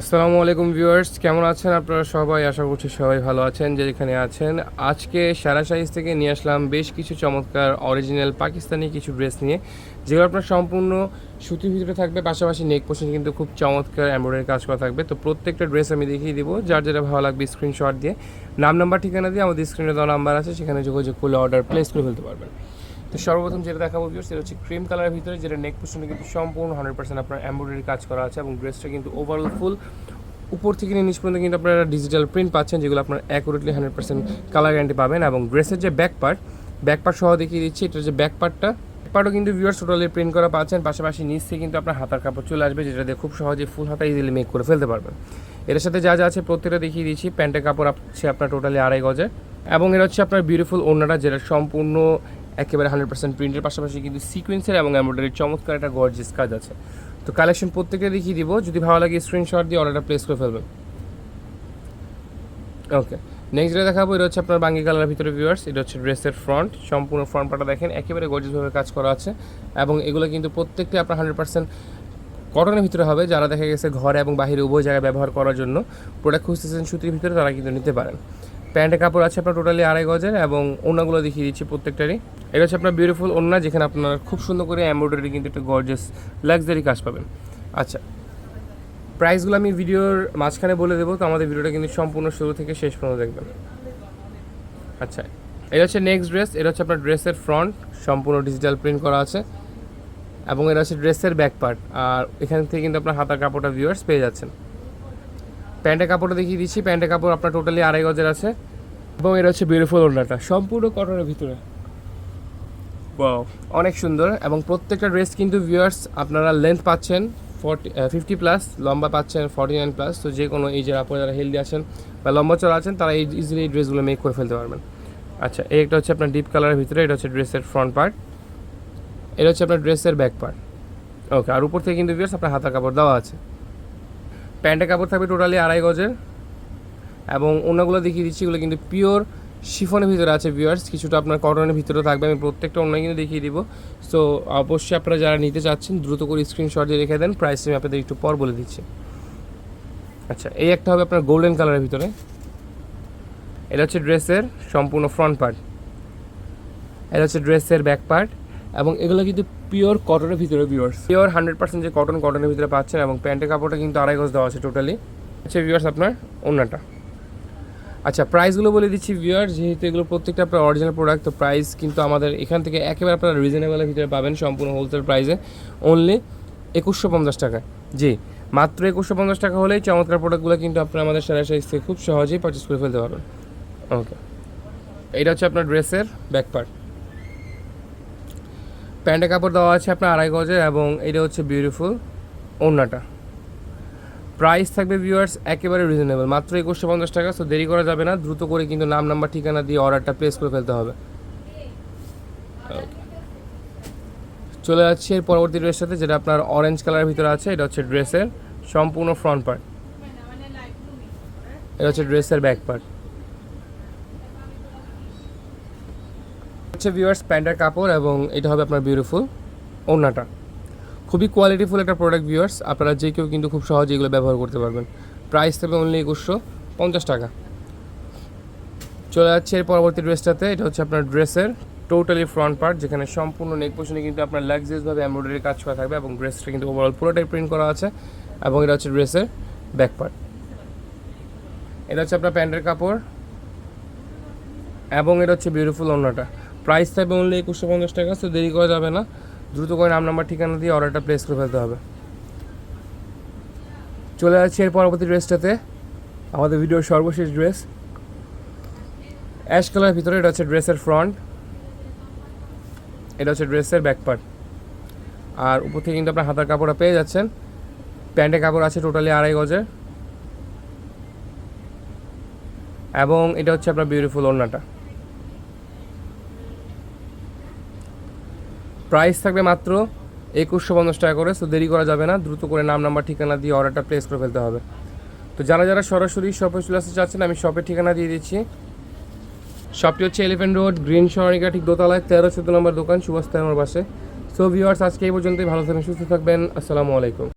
আসসালামু আলাইকুম ভিউয়ার্স, কেমন আছেন আপনারা সবাই? আশা করছি সবাই ভালো আছেন, যে যেখানে আছেন। আজকে সারা সাইজ থেকে নিয়ে আসলাম বেশ কিছু চমৎকার অরিজিনাল পাকিস্তানি কিছু ড্রেস নিয়ে, যেগুলো আপনার সম্পূর্ণ সুতির ভিতরে থাকবে, পাশাপাশি নেক পোর্শন কিন্তু খুব চমৎকার এমব্রয়ডারি কাজ করা থাকবে। তো প্রত্যেকটা ড্রেস আমি দেখিয়ে দিব, যার যেটা ভালো লাগবে স্ক্রিনশট দিয়ে। নাম নাম্বার ঠিকানা দিয়ে আমাদের স্ক্রিনে দেওয়া নাম্বার আছে, সেখানে যোগাযোগ করলে অর্ডার প্লেস করে ফেলতে পারবেন। তো সর্বপ্রথম যেটা দেখাবো ভিউয়ার্স সেটা হচ্ছে ক্রিম কালারের ভিতরে, যেটা নেক পোর্শনে কিন্তু সম্পূর্ণ হান্ড্রেড পার্সেন্ট আপনার এমব্রয়ডারি কাজ করা আছে এবং ড্রেসটা কিন্তু ওভারঅল ফুল উপর থেকে নিচ পর্যন্ত কিন্তু আপনারা ডিজিটাল প্রিন্ট পাচ্ছেন, যেগুলো আপনার accurately hundred percent colour guarantee পাবেন এবং ড্রেসের যে ব্যাক পার্ট ব্যাক পার্ট সহ দেখিয়ে দিচ্ছি, এটার যে ব্যাক পার্টটা পার্টও কিন্তু ভিউয়ার্স টোটালি প্রিন্ট করা পাচ্ছেন, পাশাপাশি নিচ থেকে কিন্তু আপনার হাতার কাপড় চলে আসবে, যেটা দিয়ে খুব সহজে ফুল হাতা ইজিলি মেক করে ফেলতে পারবেন। এর সাথে যা যা আছে প্রত্যেকটা দেখিয়ে দিচ্ছি, প্যান্টের কাপড় আছে আপনার টোটালি আড়াই গজে। এবং এটা হচ্ছে আপনার বিউটিফুল ওড়নাটা, যেটা সম্পূর্ণ একেবারে হান্ড্রেড পার্সেন্ট প্রিন্টের পাশাপাশি কিন্তু সিকোয়েন্সের এবং এমব্রয়ডারির চমৎকার একটা গর্জিয়াস কাজ আছে। তো কালেকশন প্রত্যেকে দেখিয়ে দিব, যদি ভালো লাগে স্ক্রিনশট দিয়ে অর্ডারটা প্লেস করে ফেলবেন। ওকে নেক্সট যেটা দেখাবো, এটা হচ্ছে আপনার বাঙ্গি কালারের ভিতরে ভিউয়ার্স এটা হচ্ছে ড্রেসের ফ্রন্ট সম্পূর্ণ ফ্রন্ট পাটা দেখেন, একেবারে গর্জিয়াসভাবে কাজ করা আছে। এবং এগুলো কিন্তু প্রত্যেকটি আপনার হান্ড্রেড পার্সেন্ট কটনের ভিতরে হবে, যারা দেখা গেছে ঘরে এবং বাইরে উভয় জায়গায় ব্যবহার করার জন্য প্রোডাক্ট খুঁজতেছেন সুতির ভিতরে, তারা কিন্তু নিতে পারেন। প্যান্টের কাপড় আছে আপনার টোটালি আড়াই গজের এবং ওনাগুলো দেখিয়ে দিচ্ছি প্রত্যেকটারই। এটা হচ্ছে আপনার বিউটিফুল ওনা যেখানে আপনার খুব সুন্দর করে এমব্রয়ডারি কিন্তু একটা গর্জিয়াস লাক্সারি কাজ পাবেন। আচ্ছা প্রাইসগুলো আমি ভিডিওর মাঝখানে বলে দেবো, তো আমাদের ভিডিওটা কিন্তু সম্পূর্ণ শুরু থেকে শেষ পর্যন্ত দেখবেন। আচ্ছা এটা হচ্ছে নেক্সট ড্রেস এটা হচ্ছে আপনার ড্রেসের ফ্রন্ট সম্পূর্ণ ডিজিটাল প্রিন্ট করা আছে। এবং এটা হচ্ছে ড্রেসের ব্যাক পার্ট আর এখান থেকে কিন্তু আপনার হাতার কাপড়টা ভিউয়ার্স পেয়ে যাচ্ছেন। প্যান্টের কাপড়টা দেখিয়ে দিচ্ছি, প্যান্টের কাপড় আপনার টোটালি আড়াই গজের আছে। এবং এটা হচ্ছে বিউটিফুল ওড়নাটা, সম্পূর্ণ কটনের ভিতরে। অনেক সুন্দর এবং প্রত্যেকটা ড্রেস কিন্তু ভিউয়ার্স আপনারা লেন্থ পাচ্ছেন ফর্টি ফিফটি প্লাস লম্বা পাচ্ছেন ফর্টি নাইন প্লাস তো যে কোনো এইজের আপনারা যারা হেলদি আছেন বা লম্বা চড়া আছেন, তারা এই ইজিলি এই ড্রেসগুলো মেক করে ফেলতে পারবেন। আচ্ছা এই একটা হচ্ছে আপনার ডিপ কালারের ভিতরে, এটা হচ্ছে ড্রেসের ফ্রন্ট পার্ট এটা হচ্ছে আপনার ড্রেসের ব্যাক পার্ট ওকে আর উপর থেকে কিন্তু ভিউয়ার্স আপনার হাতা কাপড় দেওয়া আছে। প্যান্টের কাপড় থাকবে টোটালি আড়াই গজের এবং অন্যগুলো দেখিয়ে দিচ্ছি, এগুলো কিন্তু পিওর শিফনের ভিতরে আছে ভিউয়ার্স কিছুটা আপনার কটনের ভিতরে থাকবে, আমি প্রত্যেকটা অন্য কিন্তু দেখিয়ে দিব। সো অবশ্যই আপনারা যারা নিতে চাচ্ছেন, দ্রুত করে স্ক্রিনশট দিয়ে রেখে দেন প্রাইস আমি আপনাদের একটু পর বলে দিচ্ছি। আচ্ছা এই একটা হবে আপনার গোল্ডেন কালারের ভিতরে। এটা হচ্ছে ড্রেসের সম্পূর্ণ ফ্রন্ট পার্ট এটা হচ্ছে ড্রেসের ব্যাক পার্ট এবং এগুলো কিন্তু পিওর কটনের ভিতরে ভিউয়ার্স পিওর হান্ড্রেড পার্সেন্ট যে কটন কটনের ভিতরে পাচ্ছেন এবং প্যান্টের কাপড়টা কিন্তু আড়াই গজ দেওয়া আছে টোটালি আচ্ছা ভিউয়ার্স আপনার অন্যটা আচ্ছা প্রাইসগুলো বলে দিচ্ছি ভিউয়ার যেহেতু এগুলো প্রত্যেকটা আপনার অরিজিনাল প্রোডাক্ট তো প্রাইস কিন্তু আমাদের এখান থেকে একেবারে আপনারা রিজনেবলের ভিতরে পাবেন সম্পূর্ণ হোলসেল প্রাইসে অনলি একুশশো পঞ্চাশ টাকা। জি, মাত্র একুশশো পঞ্চাশ টাকা হলেই চমৎকার প্রোডাক্টগুলো কিন্তু আপনারা আমাদের সেরা সাইজ থেকে খুব সহজেই পারচেস করে ফেলতে পারবেন। ওকে এটা হচ্ছে আপনার ড্রেসের ব্যাক পার্ট প্যান্টের কাপড় দেওয়া আছে আপনার আড়াই গজের এবং এটা হচ্ছে বিউটিফুল ওড়নাটা। প্রাইস থাকবে ভিউয়ার্স একেবারে রিজনেবল মাত্র একুশশো পঞ্চাশ টাকা সো দেরি করা যাবে না। দ্রুত করে কিন্তু নাম নাম্বার ঠিকানা দিয়ে অর্ডারটা প্লেস করে ফেলতে হবে। চলে যাচ্ছি এর পরবর্তী ড্রেসের সাথে, যেটা আপনার অরেঞ্জ কালারের ভিতরে আছে, এটা হচ্ছে ড্রেসের সম্পূর্ণ ফ্রন্ট পার্ট এটা হচ্ছে ড্রেসের ব্যাক পার্ট হচ্ছে ভিউয়ার্স প্যান্টের কাপড় এবং এটা হবে আপনার বিউটিফুল ওড়নাটা। খুবই কোয়ালিটিফুল একটা প্রোডাক্ট ভিউয়ার্স আপনারা যে কেউ কিন্তু খুব সহজে এগুলো ব্যবহার করতে পারবেন। প্রাইস থাকবে অনলি একুশশো পঞ্চাশ টাকা। চলে যাচ্ছে এর পরবর্তী ড্রেসটাতে এটা হচ্ছে আপনার ড্রেসের টোটালি ফ্রন্ট পার্ট যেখানে সম্পূর্ণ নেক পোশনে কিন্তু আপনার লাক্সারিয়াসভাবে এমব্রয়ডারি কাজ করা থাকবে এবং ড্রেসটা কিন্তু ওভারঅল পুরোটাই প্রিন্ট করা আছে এবং এটা হচ্ছে ড্রেসের ব্যাক পার্ট এটা হচ্ছে আপনার প্যান্টের কাপড় এবং এটা হচ্ছে বিউটিফুল অন্যটা প্রাইস থাকবে অনলি একুশশো পঞ্চাশ টাকা তো দেরি করা যাবে না। দ্রুত করে নাম, নাম্বার, ঠিকানা দিয়ে অর্ডারটা প্লেস করে ফেলতে হবে। চলে যাচ্ছি এর পরবর্তী ড্রেসটাতে আমাদের ভিডিওর সর্বশেষ ড্রেস অ্যাশ কালারের ভিতরে এটা হচ্ছে ড্রেসের ফ্রন্ট এটা হচ্ছে ড্রেসের ব্যাক পার্ট আর উপর থেকে কিন্তু আপনার হাতার কাপড়টা পেয়ে যাচ্ছেন। প্যান্টের কাপড় আছে টোটালি আড়াই গজের। এবং এটা হচ্ছে আপনার বিউটিফুল ওড়নাটা। প্রাইস থাকবে মাত্র একুশশো পঞ্চাশ টাকা করে সো দেরি করা যাবে না। দ্রুত করে নাম নাম্বার ঠিকানা দিয়ে অর্ডারটা প্লেস করে ফেলতে হবে। তো যারা যারা সরাসরি শপে চলে আসতে চাচ্ছেন, আমি শপের ঠিকানা দিয়ে দিচ্ছি। শপটি হচ্ছে এলিফেন্ট রোড গ্রিন সরণিকা ঠিক দোতলায়, তেরো, চোদ্দ নম্বর দোকান, সুভাষ আমার বাসে। সো ভিওয়ার্স আজকে এই পর্যন্তই, ভালো থাকবেন, সুস্থ থাকবেন, আসসালামু আলাইকুম।